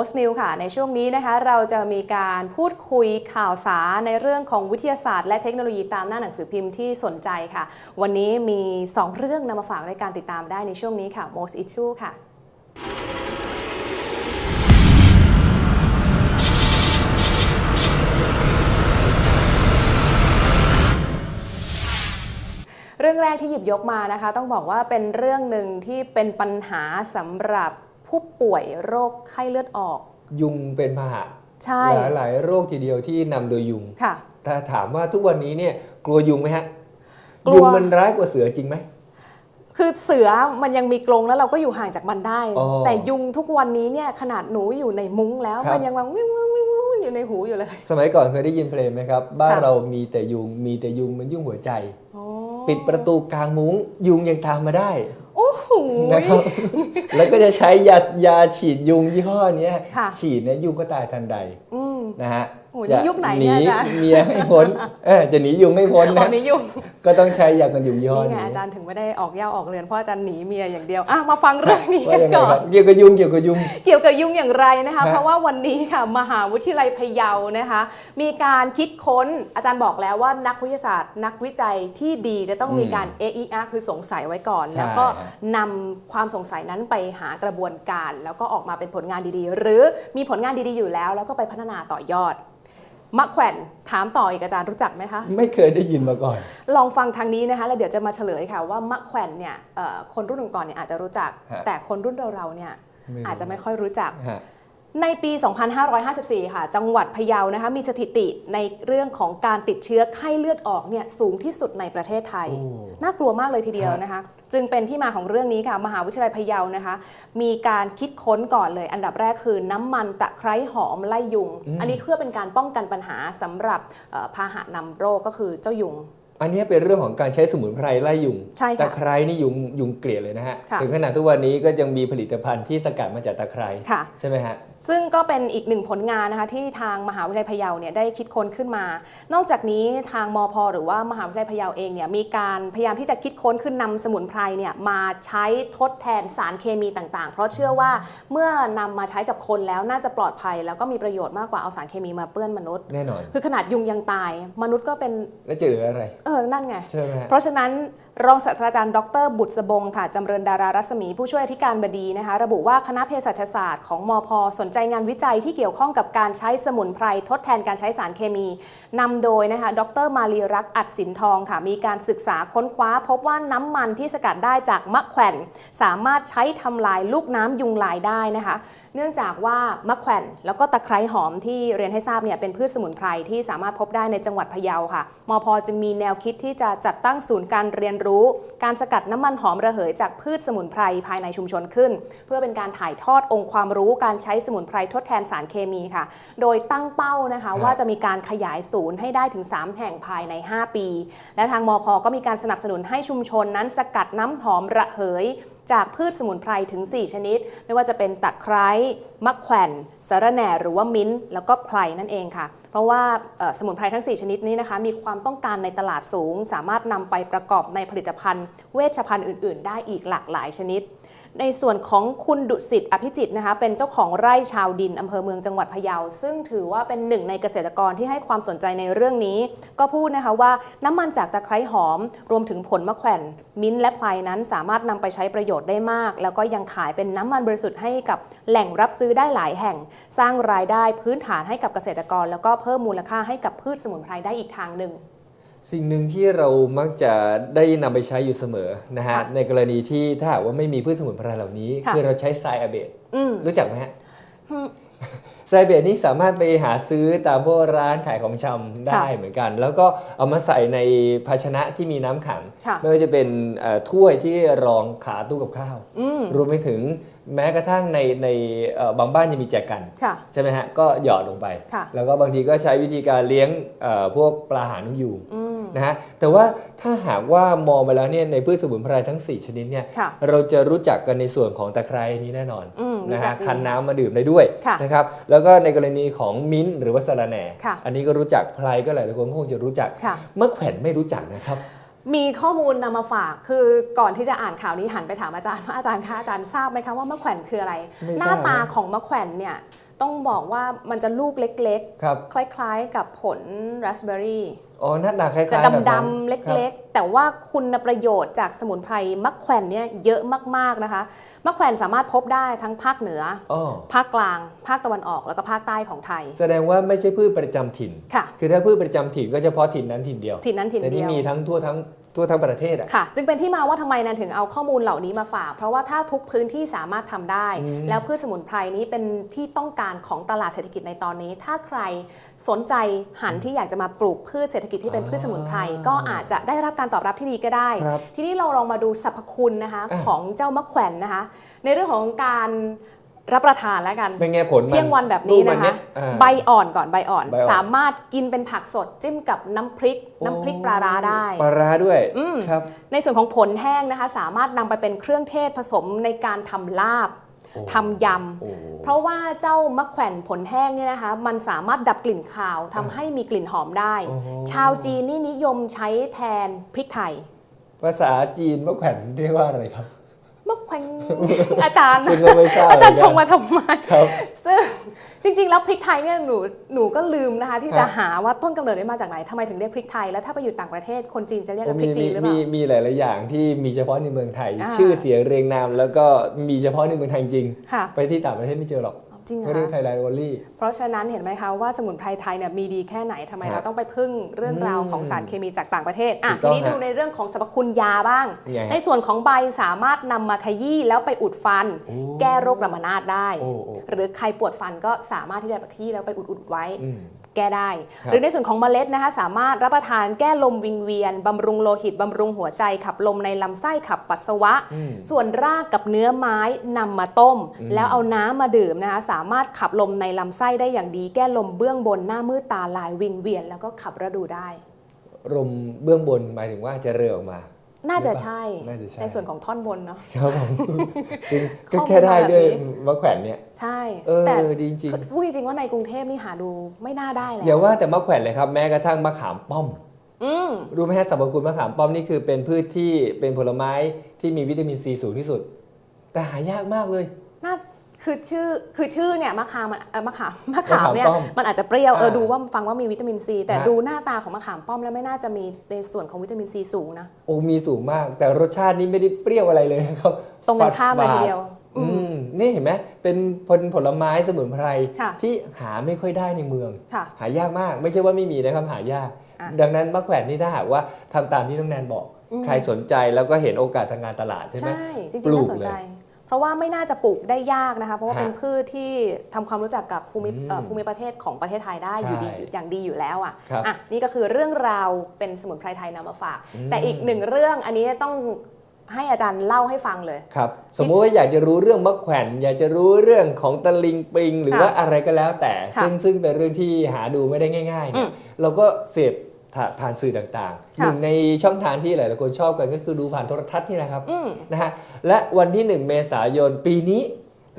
Most New ค่ะ ในช่วงนี้นะคะ เราจะมีการพูดคุยข่าวสารในเรื่องของวิทยาศาสตร์ และเทคโนโลยีตามหน้าหนังสือพิมพ์ที่สนใจค่ะ วันนี้มี 2 เรื่องนำมาฝากในการติดตามได้ในช่วงนี้ค่ะ Most Issue ค่ะเรื่องแรกที่หยิบยกมานะคะ ต้องบอกว่าเป็นเรื่องหนึ่งที่เป็นปัญหาสำหรับ ผู้ป่วยโรคไข้เลือดออก ยุงเป็นพาหะใช่หลายหลายๆโรคทีเดียวที่นำโดยยุงค่ะถ้าถามว่าทุกวันนี้เนี่ยกลัวยุงไหมฮะกลัวยุงมันร้ายกว่าเสือจริงไหมคือเสือมันยังมีกรงแล้วเราก็อยู่ห่างจากมันได้อ๋อแต่ยุงทุกวันนี้เนี่ยขนาดหนูอยู่ในมุ้งแล้วครับมันยังวังวิ่งวิ่งวิ่งวิ่งอยู่ในหูอยู่เลย สมัยก่อนเคยได้ยินเพลงไหมครับ บ้านค่ะเรามีแต่ยุงมีแต่ยุงมันยุ่งหัวใจโอ้ปิดประตูกลางมุ้งยุงยังตามมาได้ โอ้โหนะครับแล้วก็จะใช้ยายาฉีดยุงยี่ห้อเนี้ยค่ะฉีดเนี่ยยุงก็ตายทันใดอืมนะฮะ โอ้โหนี่ยุคไหนหเนี่นียอาจารย์เมียให้พ้นเออจะหนียุงให้พ้นตอนะนนี้ยุงก็ต้องใช้ยากันยุงยี่ห้อนี่ไงนี้อาจารย์ถึงไม่ได้ออกเหย่าออกเรือนเพราะอาจารย์หนีเมียอย่างเดียวอะมาฟังเรื่องนี้ว่ากันยังไงก่อครันบเกี่ยวกับยุงเกี่ยวกับยุงเกี่ยวกับยุงอย่างไรนะคะฮะเพราะว่าวันนี้ค่ะมหาวิทยาลัยพะเยานะคะ มีการคิดค้นอาจารย์บอกแล้วว่านักวิทยาศาสตร์ นักวิจัยที่ดีจะต้องมีการ a e r คือสงสัยไว้ก่อนใช่แล้วก็นำความสงสัยนั้นไปหากระบวนการ แล้วก็ออกมาเป็นผลงานดีๆ หรือมีผลงานดีๆอยู่แล้ว แล้วก็ไปพัฒนาต่อยอด มะแขวนถามต่ออีกอาจารย์รู้จักไหมคะ ไม่เคยได้ยินมาก่อน ลองฟังทางนี้นะคะแล้วเดี๋ยวจะมาเฉลยค่ะว่ามะแขวนเนี่ยเอ่อคนรุ่นก่อนๆเนี่ยอาจจะรู้จักฮะแต่คนรุ่นเราๆเนี่ยไม่รู้อาจจะไม่ค่อยรู้จักฮะ ในปี 2554 ค่ะ จังหวัดพะเยานะคะ มีสถิติในเรื่องของการติดเชื้อไข้เลือดออกเนี่ยสูงที่สุดในประเทศไทยโอ้น่ากลัวมากเลยทีเดียวฮะนะคะ จึงเป็นที่มาของเรื่องนี้ค่ะ มหาวิทยาลัยพะเยานะคะ มีการคิดค้นก่อนเลย อันดับแรกคือน้ำมันตะไคร้หอมไล่ยุง อันนี้เพื่อเป็นการป้องกันปัญหาสำหรับเอ่อพาหะนำโรคก็คือเจ้ายุง อันนี้เป็นเรื่องของการใช้สมุนไพรไล่ยุงใช่ค่ะตะไคร้นี่ยุงยุงเกลียดเลยนะฮะค่ะถึงขนาดทุกวันนี้ก็ยังมีผลิตภัณฑ์ที่สกัดมาจากตะไคร้ค่ะใช่ไหมฮะ ซึ่งก็เป็นอีกหนึ่งผลงานนะคะที่ทางมหาวิทยาลัยพะเยาเนี่ยได้คิดค้นขึ้นมา นอกจากนี้ทางมพหรือว่ามหาวิทยาลัยพะเยาเองเนี่ยมีการพยายามที่จะคิดค้นคือนำสมุนไพรเนี่ยมาใช้ทดแทนสารเคมีต่างๆ เพราะเชื่อว่าเมื่อนำมาใช้กับคนแล้วน่าจะปลอดภัย แล้วก็มีประโยชน์มากกว่าเอาสารเคมีมาเปื้อนมนุษย์ แน่นอน คือขนาดยุงยังตาย มนุษย์ก็เป็นแล้วจะเหลืออะไรเออ นั่นไง ใช่ไหมฮะเพราะฉะนั้นรองศาสตราจารย์ ดร บุตรสบงค่ะจำเริญดารารัศมีผู้ช่วยอธิการบดีนะคะ ระบุว่าคณะเภสัชศาสตร์ของมพสนใจงานวิจัยที่เกี่ยวข้องกับการใช้สมุนไพรทดแทนการใช้สารเคมีนำโดยนะคะ ดร มาลีรักษ์อัดสินทองค่ะ มีการศึกษาค้นคว้า พบว่าน้ำมันที่สกัดได้จากมะแขวนสามารถใช้ทำลายลูกน้ำยุงลายได้นะคะ เนื่องจากว่ามะแขวนแล้วก็ตะไคร้หอมที่เรียนให้ทราบเนี่ยเป็นพืชสมุนไพรที่สามารถพบได้ในจังหวัดพะเยาค่ะ มพจึงมีแนวคิดที่จะจัดตั้งศูนย์การเรียนรู้ การสกัดน้ำมันหอมระเหยจากพืชสมุนไพรภายในชุมชนขึ้น เพื่อเป็นการถ่ายทอดองค์ความรู้การใช้สมุนไพรทดแทนสารเคมีค่ะ โดยตั้งเป้านะคะครับว่าจะมีการขยายศูนย์ให้ได้ถึง 3 แห่งภายใน 5 ปี และทางมพก็มีการสนับสนุนให้ชุมชนนั้นสกัดน้ำหอมระเหย จากพืชสมุนไพรถึง 4 ชนิด ไม่ว่าจะเป็นตะไคร้มะแขวนสะระแหน่หรือว่ามิ้นท์แล้วก็ไพรนั่นเองค่ะ เพราะว่าสมุนไพรทั้ง 4 ชนิดนี้นะคะ มีความต้องการในตลาดสูง สามารถนำไปประกอบในผลิตภัณฑ์ เวชภัณฑ์อื่น ๆ ได้อีกหลากหลายชนิด ในส่วนของคุณดุสิตอภิจิตนะคะเป็นเจ้าของไร่ชาวดินอำเภอเมืองจังหวัดพะเยา ซึ่งถือว่าเป็นหนึ่งในเกษตรกรที่ให้ความสนใจในเรื่องนี้ ก็พูดนะคะว่าน้ำมันจากตะไคร้หอม รวมถึงผลมะแขวนมิ้นท์และไพรนั้นสามารถนำไปใช้ประโยชน์ได้มาก แล้วก็ยังขายเป็นน้ำมันบริสุทธิ์ให้กับแหล่งรับซื้อได้หลายแห่ง สร้างรายได้พื้นฐานให้กับเกษตรกร แล้วก็เพิ่มมูลค่าให้กับพืชสมุนไพรได้อีกทางหนึ่ง สิ่งหนึ่งที่เรามักจะได้นำไปใช้อยู่เสมอนะฮะ ค่ะในกรณีที่ถ้าหากว่าไม่มีพืชสมุนไพรเหล่านี้ ค่ะ คือเราใช้ไซอาเบตอืมรู้จักไหมฮะ อืม ไซเบตนี่สามารถไปหาซื้อตามพวกร้านขายของชำได้ค่ะเหมือนกัน แล้วก็เอามาใส่ในภาชนะที่มีน้ำขัง ค่ะ ไม่ว่าจะเป็นเอ่อถ้วยที่รองขาตู้กับข้าว อืม รวมไปถึง แม้กระทั่งในในเอ่อบางบ้านยังมีแจกันค่ะใช่ไหมฮะก็หยอดลงไปค่ะแล้วก็บางทีก็ใช้วิธีการเลี้ยงเอ่อพวกปลาหางนกยูงอืมนะฮะแต่ว่าถ้าหากว่ามองไปแล้วเนี่ยในพืชสมุนไพรทั้ง 4 ชนิดเนี่ยค่ะเราจะรู้จักกันในส่วนของตะไคร้นี้แน่นอนอืมนะรู้จัฮะกดีคั้นน้ำมาดื่มได้ด้วยค่ะนะครับแล้วก็ในกรณีของมิ้นท์หรือว่าสะระแหน่ค่ะอันนี้ก็รู้จักไพรก็หลายๆคนก็คงจะรู้จักค่ะมะแขวนไม่รู้จักนะครับ มีข้อมูลนำมาฝาก คือก่อนที่จะอ่านข่าวนี้หันไปถามอาจารย์ว่าอาจารย์คะอาจารย์ทราบไหมคะว่ามะแขวนคืออะไรไม่หทราบน้าตาของมะแขวนเนี่ย ต้องบอกว่ามันจะลูกเล็กครับ ๆ คล้ายๆ กับผลราสเบอร์รี่อ๋อหน้าตาคล้ายๆจะแบบนั้นดำๆคเรับล็กๆ แต่ว่าคุณประโยชน์จากสมุนไพรมะแขวนเนี่ยเยอะมากๆนะคะมะแขวนสามารถพบได้ทั้งภาคเหนืออ๋อภาคกลาง ภาคตะวันออกแล้วก็ภาคใต้ของไทยแสดงว่าไม่ใช่พืชประจำถิ่น ค่ะ คือถ้าพืชประจำถิ่นก็เฉพาะถิ่นนั้นถิ่นเดียว ถิ่นนั้นถิ่นแต่เดีนี่ยว มีทั้งทั่วทั้ง ทั่วทั้งประเทศอะค่ะจึงเป็นที่มาว่าทำไมนันถึงเอาข้อมูลเหล่านี้มาฝาก เพราะว่าถ้าทุกพื้นที่สามารถทำได้อืมแล้วพืชสมุนไพรนี้เป็นที่ต้องการของตลาดเศรษฐกิจในตอนนี้ ถ้าใครสนใจหันที่อยากจะมาปลูกพืชเศรษฐกิจที่เป็นพืชสมุนไพรก็อาจจะได้รับการตอบรับที่ดีก็ได้ครับทีนี้เราลองมาดูสรรพคุณนะคะอะของเจ้ามะแขวนนะคะ ในเรื่องของการ รับประทานแล้วกันเป็นไงผลมันเที่ยงวันแบบนี้รูปมันะคะเยอ่าใบอ่อนก่อนใบอ่อนใบอ่อน สามารถกินเป็นผักสดจิ้มกับน้ำพริก น้ำพริกปลาร้าได้ปลาร้าด้วยอืมครับในส่วนของผลแห้งนะคะ สามารถนำไปเป็นเครื่องเทศผสมในการทำลาบโอ้ทำยโอ้ำเพราะว่าเจ้ามะแขวนผลแห้งเนี่ยนะคะ มันสามารถดับกลิ่นคาวทำให้มีกลิ่นหอมได้โอ้โหชาวจีนนี่นิยมใช้แทนพริกไทย ภาษาจีนมะแขวนเรียกว่าอะไรครับ มะแขวนอาจารย์ซึ่งก็ไม่ทราบอาจารย์เหชมืงอนกันมาทำไมครับซึ่งจริง ๆ แล้วพริกไทยเนี่ยหนูหนูก็ลืมนะคะ ที่จะฮะหาว่าต้นกำเนิดได้มาจากไหนทำไมถึงเรียกพริกไทย แล้วถ้าไปอยู่ต่างประเทศคนจีนจะเรียกว่าพริมีกจีมีนหรือเปมีล่ามีหลายๆอย่างที่มีเฉพาะในเมืองไทยอ่าชื่อเสียงเรียงนามแล้วก็มีเฉพาะในเมืองไทยจริงค่ะไปที่ต่างประเทศไม่เจอหรอก จริงเหรเขาเรียกอไทยไลน์วอลลี่ เพราะฉะนั้นเห็นไหมคะว่าสมุนไพรไทยเนี่ยมีดีแค่ไหนทำไมฮะเราต้องไปพึ่งเรื่องราวของสารเคมีจากต่างประเทศอะถูกต้ทีองนี้ฮะดูในเรื่องของสรรพคุณยาบ้าง ยังไงฮะในส่วนของใบสามารถนำมาขยี้แล้วไปอุดฟัน โอ้แก้โรคระมานาดได้ โอ้โอ้หรือใครปวดฟันก็สามารถที่จะไปขยี้แล้วไปอุดๆไว้ อืม แก้ได้ครับหรือในส่วนของเมล็ดนะคะสามารถรับประทานแก้ลมวิงเวียนบำรุงโลหิตบำรุงหัวใจ ขับลมในลำไส้ขับปัสสาวะอืมส่วนรากกับเนื้อไม้นำมาต้มอืมแล้วเอาน้ำมาดื่มนะคะสามารถขับลมในลำไส้ได้อย่างดี แก้ลมเบื้องบนหน้ามืดตาลายวิงเวียน แล้วก็ขับระดูได้ลมเบื้องบนหมายถึงว่าจะเรือออกมา น่าจะใช่น่าจะใช่ในส่วนของท่อนบนเนาะครับผมซึ่งก็ข้อมูลแค่ได้ด้วยแบบนี้มะแขวนเนี่ยใช่เออแต่ดีจริงพูดจริงๆว่าในกรุงเทพนี่หาดูไม่น่าได้แล้วอย่าว่าแต่มะแขวนเลยครับแม้กระทั่งมะขามป้อมอืมรู้ไหมฮะสรรพคุณมะขามป้อมนี่คือเป็นพืชที่เป็นผลไม้ที่มีวิตามินซีสูงที่สุด แต่หายากมากเลยน่า คือชื่อคือชื่อเนี่ยมะขามมันเอ่อมะขามมะขามเนี่ยมะขามป้อมมันอาจจะเปรี้ยวเอออ่าดูว่าฟังว่ามีวิตามินซีแต่ฮะ ดูหน้าตาของมะขามป้อมแล้วไม่น่าจะมีในส่วนของวิตามินซีสูงนะ โอ้มีสูงมาก แต่รสชาตินี่ไม่ได้เปรี้ยวอะไรเลยนะครับตรงกันข้ามเลยฝทีดๆเดียวอืมนี่เห็นไหมเป็นผลผลไม้สมุนไพรค่ะ ที่หาไม่ค่อยได้ในเมือง ค่ะ หายากมากไม่ใช่ว่าไม่มีนะครับหายาก อะดังนั้นมะแขวนนี่ถ้าหากว่าทำตามที่น้องแนนบอก อืม ใครสนใจแล้วก็เห็นโอกาสทางการตลาดใช่ไหม ใช่จริงปลูๆกน่าสนใจเลย เพราะว่าไม่น่าจะปลูกได้ยากนะคะ เพราะว่าฮะเป็นพืชที่ทำความรู้จักกับภูมิอืมเอ่อภูมิประเทศของประเทศไทยได้อยู่ดีใช่อย่างดีอยู่แล้วอะครับอะนี่ก็คือเรื่องราวเป็นสมุนไพรไทยนำมาฝากอืมแต่อีกหนึ่งเรื่องอันนี้ต้องให้อาจารย์เล่าให้ฟังเลยครับสมมุติว่าอยากจะรู้เรื่องมะแขวนอยากจะรู้เรื่องของตะลิงปิง หรือค่ะว่าอะไรก็แล้วแต่ค่ะซึ่งซึ่งเป็นเรื่องที่หาดูไม่ได้ง่ายๆอืเนี่ยมเราก็เสพ ผ่าผ่านสื่อต่างๆหค่ะนึ่งในช่องทางที่หลายๆคนชอบกันก็คือดูผ่านโทรทัศน์นี่แหละครับอืมนะฮะและวันที่ 1 เมษายนปีนี้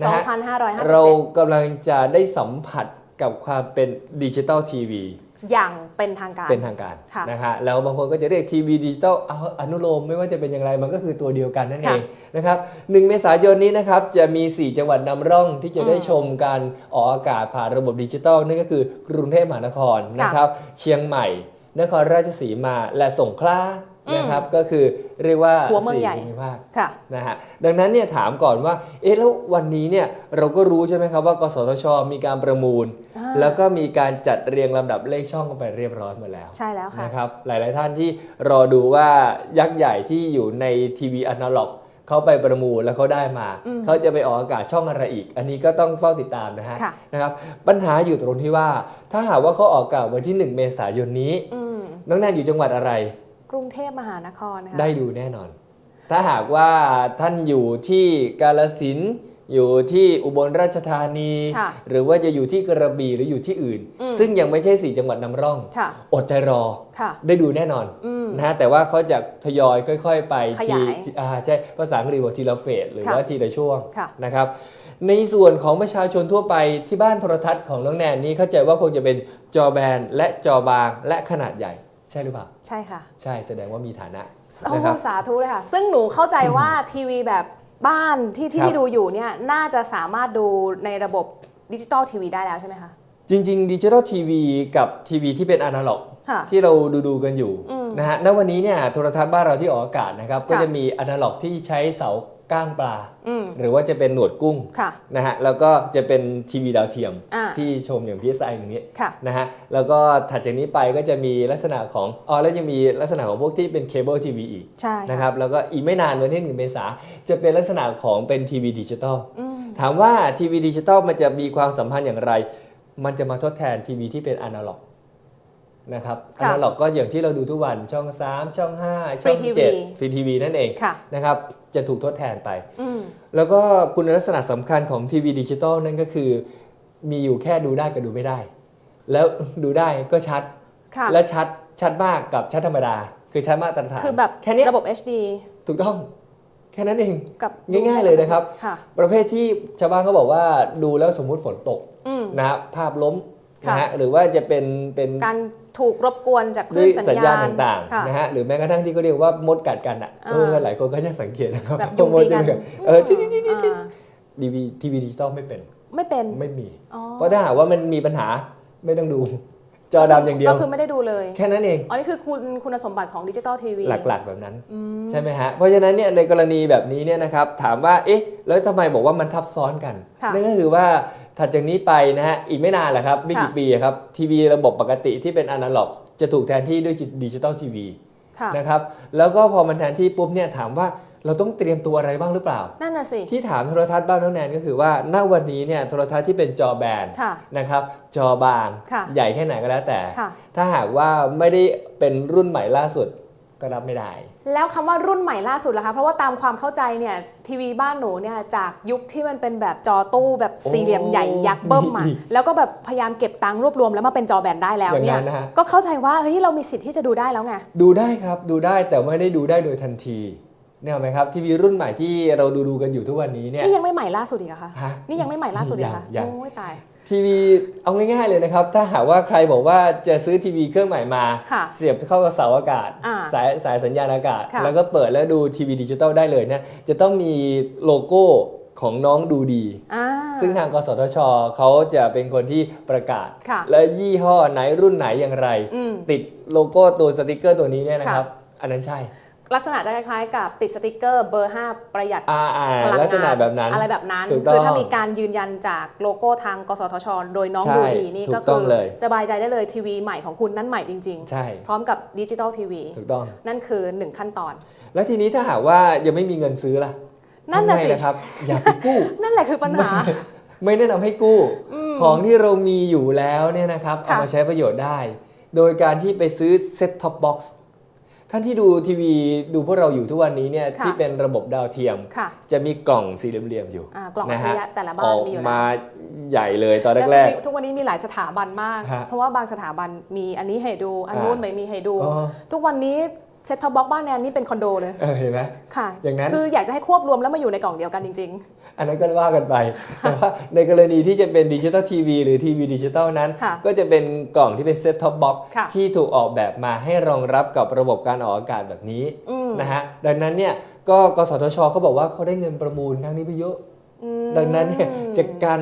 นะฮะ2,557เรากำลังจะได้สัมผัสกับความเป็นดิจิตอลทีวีอย่างเป็นทางการเป็นทางการค่ะนะฮะแล้วบางคนก็จะเรียกทีวีดิจิตอลเอาอนุโลมไม่ว่าจะเป็นอย่างไรมันก็คือตัวเดียวกันนั่นเองนะครับ1เมษายนนี้นะครับจะมี 4 จังหวัดนำร่องที่จะได้อืมชมการออกอากาศผ่านระบบดิจิตอลนั่นก็คือกรุงเทพมหานครค่ะนะครับเชียงใหม่ นครราชสีมาและสงขลาอืมนะครับก็คือเรียกว่าหัวเมืองสี่ใหญ่ภูมิภาคค่ะนะฮะดังนั้นเนี่ยถามก่อนว่าเอ๊ะแล้ววันนี้เนี่ยเราก็รู้ใช่ไหมครับว่ากสทช มีการประมูลอ่าแล้วก็มีการจัดเรียงลำดับเลขช่องกันไปเรียบร้อยหมดแล้ว ใช่แล้วค่ะนะครับหลาย ๆ ท่านที่รอดูว่ายักษ์ใหญ่ที่อยู่ในทีวีอนาล็อก เขาไปประมูลแล้วเขาได้มาอืมเขาจะไปออกอากาศช่องอะไรอีก อันนี้ก็ต้องเฝ้าติดตามนะฮะค่ะนะครับปัญหาอยู่ตรงที่ว่า ถ้าหากว่าเขาออกอากาศวันที่ 1 เมษายนนี้อืมน้องแนนอยู่จังหวัดอะไร กรุงเทพมหานครนะคะได้ดูแน่นอน ถ้าหากว่าท่านอยู่ที่กาลสินธุ์ อยู่ที่อุบลราชธานีค่ะหรือว่าจะอยู่ที่กระบี่หรืออยู่ที่อื่นอืมซึ่งยังไม่ใช่สี่จังหวัดนำร่องค่ะอดใจรอค่ะได้ดูแน่นอนอืมนะฮะแต่ว่าเขาจะทยอยค่อย ๆ ไปขทียายทีอ่าใช่ภาษาอังกฤษบอกทีละเฟสหรือค่ะว่าทีละช่วงค่ะนะครับในส่วนของประชาชนทั่วไปที่บ้านโทรทัศน์ของน้องแนนนี้เข้าใจว่าคงจะเป็นจอแบนและจอบางและขนาดใหญ่ ใช่หรือเปล่า ใช่ค่ะ ใช่แสดงว่ามีฐานะโอ้นะครับสาธุเลยค่ะ ซึ่งหนูเข้าใจว่าทีวีแบบ บ้านที่ที่ครับที่ดูอยู่เนี่ยน่าจะสามารถดูในระบบดิจิตอลทีวีได้แล้วใช่ไหมคะ จริงๆดิจิทัลทีวีกับทีวีที่เป็นอนาล็อกค่ะที่เราดูดูๆกันอยู่อืมนะฮะณวันนี้เนี่ยโทรทัศน์บ้านเราที่ออกอากาศนะครับก็ค่ะจะมีอนาล็อกที่ใช้เสา ก้างปลาอืมหรือว่าจะเป็นหนวดกุ้งค่ะนะฮะแล้วก็จะเป็นทีวีดาวเทียมอ่าที่ชมอย่าง PSI อย่างนี้ค่ะนะฮะแล้วก็ถัดจากนี้ไปก็จะมีลักษณะของอ๋อแล้วจะมีลักษณะของพวกที่เป็นเคเบิลทีวีอีกใช่นะครับแล้วก็อีกไม่นานวันที่หนึ่งเมษาจะเป็นลักษณะของเป็นทีวีดิจิตอลอืมถามว่าทีวีดิจิตอลมันจะมีความสัมพันธ์อย่างไร มันจะมาทดแทนทีวีที่เป็นอนาล็อก นะครับอค่ะนาล็อกก็อย่างที่เราดูทุกวันช่อง 3 ช่อง 5 ช่อง Free TV 7ฟรีทีวีนั่นเองค่ะนะครับจะถูกทดแทนไปอืมแล้วก็คุณลักษณะสำคัญของทีวีดิจิตอลนั่นก็คือมีอยู่แค่ดูได้กับดูไม่ได้ แล้วดูได้ก็ชัดค่ะและชัดชัดมากกับชัดธรรมดา คือชัดมาตรฐานคือแบบแค่เนี้ยระบบ HD ถูกต้องแค่นั้นเองกับง่ายๆเลยนะครับค่ะประเภทที่ชาวบ้านเขาบอกว่าดูแล้วสมมุติฝนตกอืมนะฮะภาพล้มค่ะนะฮะหรือว่าจะเป็นเป็นการ ถูกรบกวนจากคด้ลื่วยนสัญสัญญาญาณณต่างค่ะๆนะฮะหรือแม้กระทั่งที่เขาเรียกว่ามดกัดกันอะอ่าเออหลายคนก็จะสังเกตนะครับแบบยุงว่ามดตีกันจะเออที่ที่ที่ที่อ่าดีวีทีวีดิจิตอลไม่เป็น ไม่เป็นไม่มีอ๋อเพราะถ้าหากว่ามันมีปัญหาไม่ต้องดู จอดำอย่างเดียว ก็คือไม่ได้ดูเลย แค่นั้นเอง อ๋อ นี่คือคุณคุณสมบัติของดิจิตอลทีวีหลักๆ แบบนั้น ใช่ไหมฮะ เพราะฉะนั้นเนี่ยในกรณีแบบนี้เนี่ยนะครับ ถามว่า เอ๊ะ แล้วทำไมบอกว่ามันทับซ้อนกันค่ะนั่นก็คือว่าถัดจากนี้ไปนะฮะ อีกไม่นานแหละครับ ไม่กี่ค่ะปีอะครับ ทีวีระบบปกติที่เป็นอนาล็อก จะถูกแทนที่ด้วยดิจิตอลทีวีค่ะนะครับ แล้วก็พอมันแทนที่ปุ๊บเนี่ยถามว่า เราต้องเตรียมตัวอะไรบ้างหรือเปล่า นั่นน่ะสิ ที่ถามโทรทัศน์บ้านน้องแนนก็คือว่าณวันนี้เนี่ยโทรทัศน์ที่เป็นจอแบนค่ะนะครับจอบางค่ะใหญ่แค่ไหนก็แล้วแต่ค่ะถ้าหากว่าไม่ได้เป็นรุ่นใหม่ล่าสุดก็รับไม่ได้ แล้วคำว่ารุ่นใหม่ล่าสุดล่ะคะเพราะว่าตามความเข้าใจเนี่ยทีวีบ้านหนูเนี่ยจากยุคที่มันเป็นแบบจอตู้แบบสี่เหลี่ยมใหญ่ยักษ์เบิ้มมามีอีกแล้วก็แบบพยายามเก็บตังค์รวบรวมแล้วมาเป็นจอแบนได้แล้วอย่างเนี่นั้ยนนะฮะก็เข้าใจว่าเฮ้ยเรามีสิทธิ์ที่จะดูได้แล้วไงดูได้ครับดูได้แต่ไม่ได้ดูได้โดยทันที เนี่ยไหมครับทีวีรุ่นใหม่ที่เราดูดูๆกันอยู่ทุกวันนี้เนี่ยนี่ยังไม่ใหม่ล่าสุดอีกเหรอะคะฮะนี่ยังไม่ใหม่ล่าสุดอีกเหรอคะยังยังโอ้ยตายทีวีเอาง่ายๆเลยนะครับ ถ้าหากว่าใครบอกว่าจะซื้อทีวีเครื่องใหม่มาค่ะเสียบเข้ากับเสาอากาศอ่าสายสายสัญญาณอากาศค่ะแล้วก็เปิดแล้วดูทีวีดิจิตอลได้เลยเนี่ยจะต้องมีโลโก้ของน้องดูดีอ่าซึ่งทางกสทชเขาจะเป็นคนที่ประกาศค่ะและยี่ห้อไหนรุ่นไหนอย่างไรอืมติดโลโก้ตัวสติกเกอร์ตัวนี้เนี่ยนะครับ อันนั้นใช่ ลักษณะจะคล้ายๆ กับติดสติกเกอร์เบอร์ 5 ประหยัดอ่าอ่าพลังงานลักษณะแบบนั้นอะไรแบบนั้น ถูกต้องคือถ้ามีการยืนยันจากโลโก้ทางกสทช โดยน้องใช่ดูดีนี่ถูกก็ต้คือองเลย สบายใจได้เลยทีวีใหม่ของคุณนั้นใหม่จริง ใช่ ๆ พร้อมกับดิจิตอลทีวีถูกต้อง นั่นคือ 1 ขั้นตอน แล้วทีนี้ถ้าหากว่ายังไม่มีเงินซื้อล่ะนั่นน่ะทำไงสินะครับ อย่าไปกู้ นั่นแหละคือปัญหา ไม่แนะนำให้กู้ ของที่เรามีอยู่แล้วเนี่ยนะครับค่ะเอามาใช้ประโยชน์ได้ โดยการที่ไปซื้อเซ็ต ท็อปบ็อกซ์ท่านที่ดูทีวีดูพวกเราอยู่ทุกวันนี้เนี่ยค่ะที่เป็นระบบดาวเทียมค่ะจะมีกล่องสี่เหลี่ยมๆอยู่อ่ากล่องอันะจฉฮะริยะแต่ละบ้าอนอกมีอยู่มาแล้วใหญ่เลยตอนแล้วแรกทุกวันนี้มีหลายสถาบันมากฮะเพราะว่าบางสถาบันมีอันนี้ให้ดู อันอ่านู้นไม่มีให้ดูอ๋อทุกวันนี้ เซ็ตท็อปบ็อกบ้านแนนนี่เป็นคอนโดเลยๆเออเห็นไหมค่ะอย่างนั้นคืออยากจะให้ควบรวมแล้วมาอยู่ในกล่องเดียวกันจริงอันนั้นก็ว่ากันไป แต่ว่าในกรณีที่จะเป็นดิจิตอลทีวีหรือทีวีดิจิตอลนั้นค่ะก็จะเป็นกล่องที่เป็นเซ็ตท็อปบ็อกค่ะที่ถูกออกแบบมาให้รองรับกับระบบการออกอากาศแบบนี้อืมนะฮะดังนั้นเนี่ยก็กสทชเขาบอกว่าเขาได้เงินประมูลครั้งนี้ไปเยอะๆอืม ดังนั้นเนี่ยจะกัน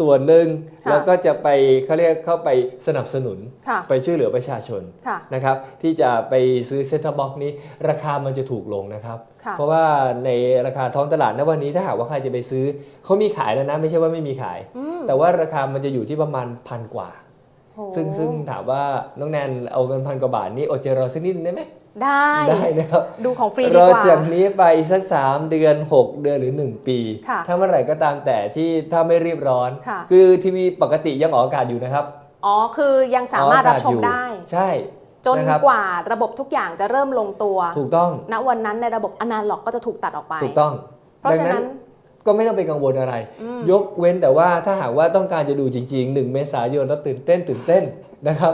ส่วนหนึ่งค่ะแล้วก็จะไปเขาเรียกเข้าไปสนับสนุนค่ะไปช่วยเหลือประชาชนค่ะนะครับที่จะไปซื้อเซ็ตท็อปบ็อกนี้ ราคามันจะถูกลงนะครับค่ะเพราะว่าในราคาท้องตลาดณวันนี้ถ้าหากว่าใครจะไปซื้อเขามีขายแล้วนะไม่ใช่ว่าไม่มีขายอืมแต่ว่าราคามันจะอยู่ที่ประมาณพันกว่าโหซึ่งซึ่งถามว่าน้องแนนเอาเงินพันกว่าบาทนี้อดใจรอสักนิดนึงได้ไหม ได้ได้นะครับดูของฟรีรดีอกว่าจากนี้ไปสัก 3 เดือน 6 เดือนหรือ 1 ปีค่ะถ้าเมื่อไหร่ก็ตามแต่ที่ถ้าไม่รีบร้อนค่ะคือทีวีปกติยังออกอากาศอยู่นะครับ อ๋อ คือยังสามารถรับชมออกอากาศอยู่ได้ ใช่ จนนะครับกว่าระบบทุกอย่างจะเริ่มลงตัว ถูกต้อง ณ วันนั้นในระบบอนาล็อกก็จะถูกตัดออกไป ถูกต้อง เพราะดัฉะงนั้นั้นนก็ไม่ต้องไปกังวลอะไร ยกเว้นแต่ว่าถ้าหากว่าต้องการจะดูจริงๆ 1 เมษายนแล้วตื่นเต้นตื่นเต้น นะครับ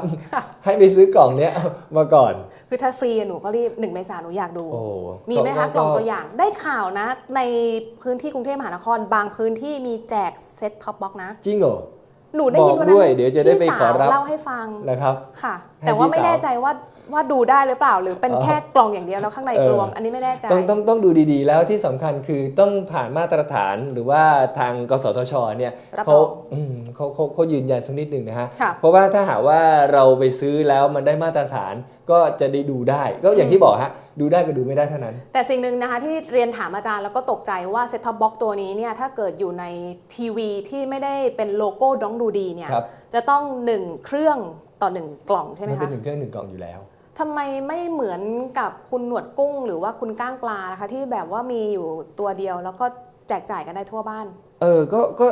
ให้ไปซื้อกล่องเนี้ยมาก่อน คือถ้าฟรีหนูก็รีบหนึ่งเมษาหนูอยากดู โอ้มีไหมคะกล่องตัวอย่างได้ข่าวนะ ในพื้นที่กรุงเทพมหานครบางพื้นที่มีแจกเซ็ตท็อปบ็อกนะ จริงเหรอหนูได้ยินบอกวันนั้นด้วยเดี๋ยวจะได้ไปพี่ขอรับสาวเล่าให้ฟังนะครับ ค่ะให้แต่ว่าพี่ไม่สาวแน่ใจว่า ว่าดูได้หรือเปล่าหรือเป็นอ๋อแค่กล่องอย่างเดียวแล้วข้างในเออกลวง อันนี้ไม่แน่ใจต้องต้องต้องดูดีๆ แล้วที่สำคัญคือต้องผ่านมาตรฐานหรือว่าทางกสทชเนี่ยรับเขารองอืมเขาเขาเขายืนยันสักนิดหนึ่งนะฮะค่ะเพราะว่าถ้าหากว่าเราไปซื้อแล้วมันได้มาตรฐานก็จะได้ดูได้ ก็อย่างที่บอกฮะดูได้ก็ดูไม่ได้เท่านั้น แต่สิ่งหนึ่งนะคะที่เรียนถามอาจารย์แล้วก็ตกใจว่าเซ็ตท็อปบ็อกตัวนี้เนี่ยถ้าเกิดอยู่ในทีวีที่ไม่ได้เป็นโลโก้ดองดูดีเนี่ยครับจะต้อง1เครื่องต่อ1กล่องใช่ไหมมันเป็คะนหนึ่งเครื่องหนึ่งกล่องอยู่แล้ว ทำไมไม่เหมือนกับคุณหนวดกุ้ง หรือว่าคุณก้างปลานะคะที่แบบว่ามีอยู่ตัวเดียว แล้วก็แจกจ่ายกันได้ทั่วบ้าน เออ ก็ ก็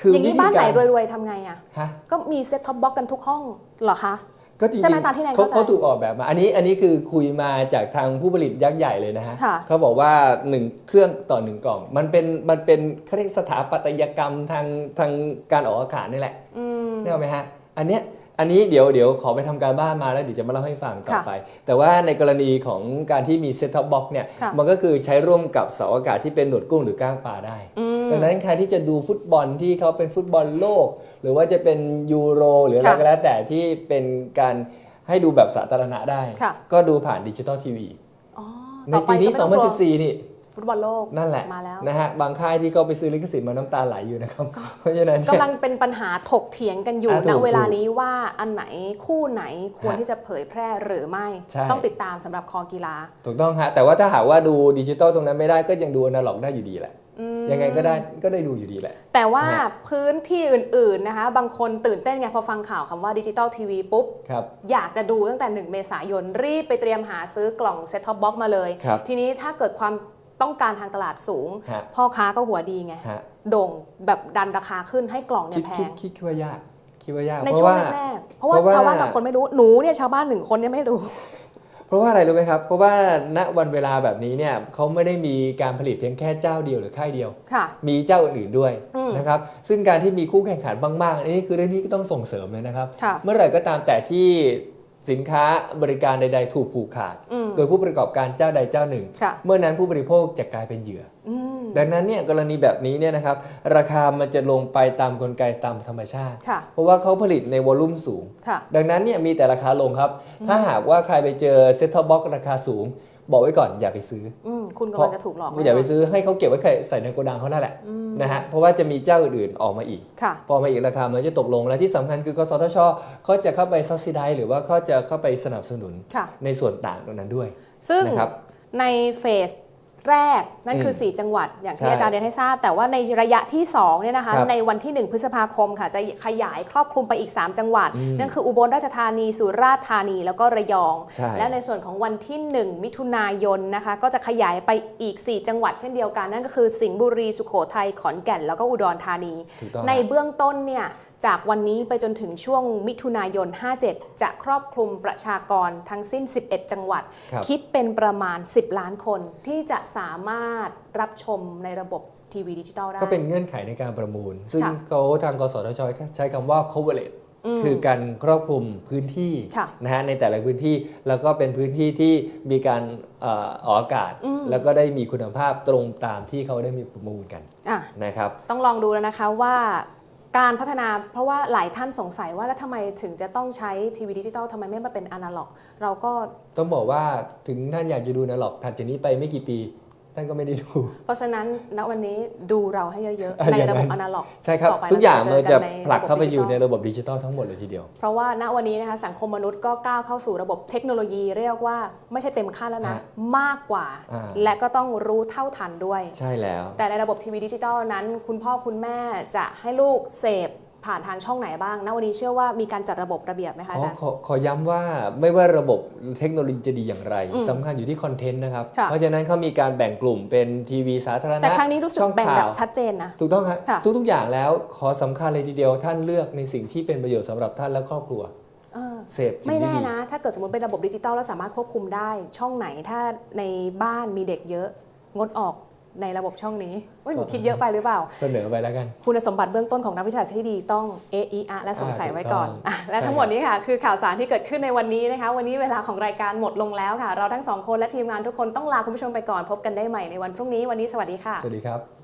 คืออย่างนี้วิธีบ้านไหนกรวยๆทำไงอะฮะ ก็มีเซ็ตท็อปบ็อกกันทุกห้องเหรอคะ ก็จริงใช่ไหมตามที่นายเขาเข้าใจเขาถูกออกแบบมา อันนี้ อันนี้คือคุยมาจากทางผู้ผลิตยักษ์ใหญ่เลยนะฮะ ค่ะ เขาบอกว่า1เครื่องต่อ1กล่อง มันเป็น มันเป็นเขาเรียกสถาปัตยกรรมทาง ทางการออกอากาศนี่แหละอืม นึกออกไหมฮะ อันเนี้ย อันนี้เดี๋ยวเดี๋ยวขอไปทำการบ้านมาแล้วเดี๋ยวจะมาเล่าให้ฟังต่อค่ะไป แต่ว่าในกรณีของการที่มีเซ็ตท็อปบ็อกเนี่ยค่ะมันก็คือใช้ร่วมกับเสาอากาศที่เป็นหนวดกุ้งหรือก้างปลาได้อืมดังนั้นใครที่จะดูฟุตบอลที่เขาเป็นฟุตบอลโลก หรือว่าจะเป็นยูโร หรืออะไรค่ะก็แล้วแต่ที่เป็นการให้ดูแบบสาธารณะได้ค่ะก็ดูผ่านดิจิตอลทีวีอ๋อในต่อไปีนี้ก็ไม่ต้องกลัว2014 นี่ ฟุตบอลโลกนั่นแหละมาแล้วนะฮะบางค่ายที่เขาไปซื้อลิขสิทธิ์มาน้ำตาไหลอยู่นะครับเพราะฉะนั้นกำเนี่ยลังเป็นปัญหาถกเถียงกันอยู่อะถูณกเวลานี้ว่าอันไหนคู่ไหนควรฮะที่จะเผยแพร่หรือไม่ใช่ต้องติดตามสำหรับคอกีฬา ถูกต้องฮะแต่ว่าถ้าหากว่าดูดิจิตอลตรงนั้นไม่ได้ก็ยังดูอนาล็อกได้อยู่ดีแหละอืมยังไงก็ได้ก็ได้ดูอยู่ดีแหละ แต่ว่านะฮะพื้นที่อื่น ๆนะคะ บางคนตื่นเต้นไงพอฟังข่าวคำว่าดิจิตอลทีวีปุ๊บครับอยากจะดูตั้งแต่ 1 เมษายน รีบไปเตรียมหาซื้อกล่องเซ็ตท็อปบ็อกมาเลยครับทีนี้ถ้าเกิดความ ต้องการทางตลาดสูง ฮะ พ่อค้าก็หัวดีไง ฮะโด่งแบบดันราคาขึ้นให้กล่องเนี่คิดยแพคิดง คิดคิดว่ายากคิดว่ายากในเพช่ราะวงว่า แรกๆเพราะว่าเพราะว่า ชาวบ้านบางคนไม่รู้หนูเนี่ยชาวบ้านหนึ่งคนเนี่ยไม่รู้ เพราะว่าอะไรรู้ไหมครับ เพราะว่าณวันเวลาแบบนี้เนี่ยเขาไม่ได้มีการผลิตเพียงแค่เจ้าเดียวหรือค่ายเดียว ค่ะ มีเจ้าอื่นๆด้วยอืมนะครับ ซึ่งการที่มีคู่แข่งขันมากๆอันนี้คือเรื่องนี้ก็ต้องส่งเสริมเลยนะครับ ค่ะ เมื่อไหร่ก็ตามแต่ที่ สินค้าบริการใด ๆ ถูกผูกขาดอืมโดยผู้ประกอบการเจ้าใดเจ้าหนึ่งค่ะเมื่อนั้นผู้บริโภคจะกลายเป็นเหยื่ออืมดังนั้นเนี่ยกรณีแบบนี้เนี่ยนะครับราคามันจะลงไปตามกลไกตามธรรมชาติค่ะเพราะว่าเขาผลิตในวอลลุ่มสูงค่ะดังนั้นเนี่ยมีแต่ราคาลงครับ ถ้าหากว่าใครไปเจอเซ็ตท็อปบ็อกราคาสูง บอกไว้ก่อนอย่าไปซื้ออืมคุณกำลังจะถูกหลอกอย่าไปซื้อให้เขาเก็บไว้ใส่ในโกดังเขานั่นแหละนะฮะเพราะว่าจะมีเจ้าอื่นๆออกมาอีกค่ะพอมาอีกราคามันจะตกลงและที่สำคัญคือกสทชเขาจะเข้าไปซับซิได้หรือว่าเขาจะเข้าไปสนับสนุนค่ะในส่วนต่างตรงนั้นด้วยซึ่งนะครับในเฟส แรกนั่นคืออืม4จังหวัดอย่างที่ใช่อาจารย์เรียนให้ทราบ แต่ว่าในระยะที่2เนี่ยนะคะครับในวันที่ 1 พฤษภาคมค่ะ จะขยายครอบคลุมไปอีก 3 จังหวัดอืมนั่นคืออุบลราชธานี สุราษฎร์ธานีแล้วก็ระยองใช่และในส่วนของวันที่ 1 มิถุนายนนะคะ ก็จะขยายไปอีก 4 จังหวัดเช่นเดียวกัน นั่นก็คือสิงห์บุรีสุโขทัยขอนแก่น แล้วก็อุดรธานีถูกต้องในเบื้องต้นเนี่ย จากวันนี้ไปจนถึงช่วงมิถุนายน 57 จะครอบคลุมประชากรทั้งสิ้น 11 จังหวัดครับคิดเป็นประมาณ 10 ล้านคนที่จะสามารถรับชมในระบบทีวีดิจิตอลได้ ก็เป็นเงื่อนไขในการประมูล ซึ่งค่ะเขาทางกสทชใช้คำว่า coverage อืมคือการครอบคลุมพื้นที่ค่ะนะฮะในแต่ละพื้นที่แล้วก็เป็นพื้นที่ที่มีการเอ่อออกอากาศอืมแล้วก็ได้มีคุณภาพตรงตามที่เขาได้มีประมูลกันอะนะครับ ต้องลองดูแล้วนะคะว่า การพัฒนาเพราะว่าหลายท่านสงสัยว่าแล้วทำไมถึงจะต้องใช้ทีวีดิจิตอลทำไมไม่มาเป็นอนาล็อก เราก็ต้องบอกว่าถึงท่านอยากจะดูอนาล็อกถัดจากนี้ไปไม่กี่ปี ท่านก็ไม่ได้ดู เพราะฉะนั้นณวันนี้ดูเราให้เยอะอะๆในอย่างระบบนั้นอนาล็อกใช่ครับต่อไปทุกอย่างเรามันจะจะเจอกันในผลักเข้าไปอยู่ระบบดิจิทัลในระบบดิจิตอลทั้งหมดเลยทีเดียว เพราะว่าณวันนี้นะคะสังคมมนุษย์ก็ก้าวเข้าสู่ระบบเทคโนโลยีเรียกว่าไม่ใช่เต็มขั้นแล้วนะฮะมากกว่าอ่า และก็ต้องรู้เท่าทันด้วย ใช่แล้ว แต่ในระบบทีวีดิจิตอลนั้น คุณพ่อคุณแม่จะให้ลูกเสพ ผ่านทางช่องไหนบ้างณวันนี้เชื่อว่ามีการจัดระบบระเบียบไหมขคะออาจารย์ขอขอย้ำว่าไม่ว่าระบบเทคโนโลยีจะดีอย่างไรอืมสำคัญอยู่ที่คอนเทนต์นะครับค่ะเพราะฉะนั้นเขามีการแบ่งกลุ่มเป็นทีวีสาธารณะแต่ครั้งนี้รู้สึกช่องแบ่งแบบข่าวชัดเจนนะถูกต้องครับค่ะทุกๆอย่างแล้วขอสำคัญเลยทีเดียวท่านเลือกในสิ่งที่เป็นประโยชน์สำหรับท่านและครอบครัวเออเสพสิ่ไม่งที่แน่ดีนะ ถ้าเกิดสมมติเป็นระบบดิจิตอลแล้วสามารถควบคุมได้ ช่องไหนถ้าในบ้านมีเด็กเยอะ งดออก ในระบบช่องนี้เว้ยหนูคิดเยอะไปหรือเปล่า เสนอไปแล้วกัน คุณสมบัติเบื้องต้นของนักวิชาที่ดีต้อง A E R และสงสัยไว้ก่อนถูกต้องอะและใช่ทั้งหมดนี้ค่ะ คือข่าวสารที่เกิดขึ้นในวันนี้นะคะ วันนี้เวลาของรายการหมดลงแล้วค่ะ เราทั้งสองคนและทีมงานทุกคนต้องลาคุณผู้ชมไปก่อนพบกันได้ใหม่ในวันพรุ่งนี้วันนี้สวัสดีค่ะ สวัสดีครับ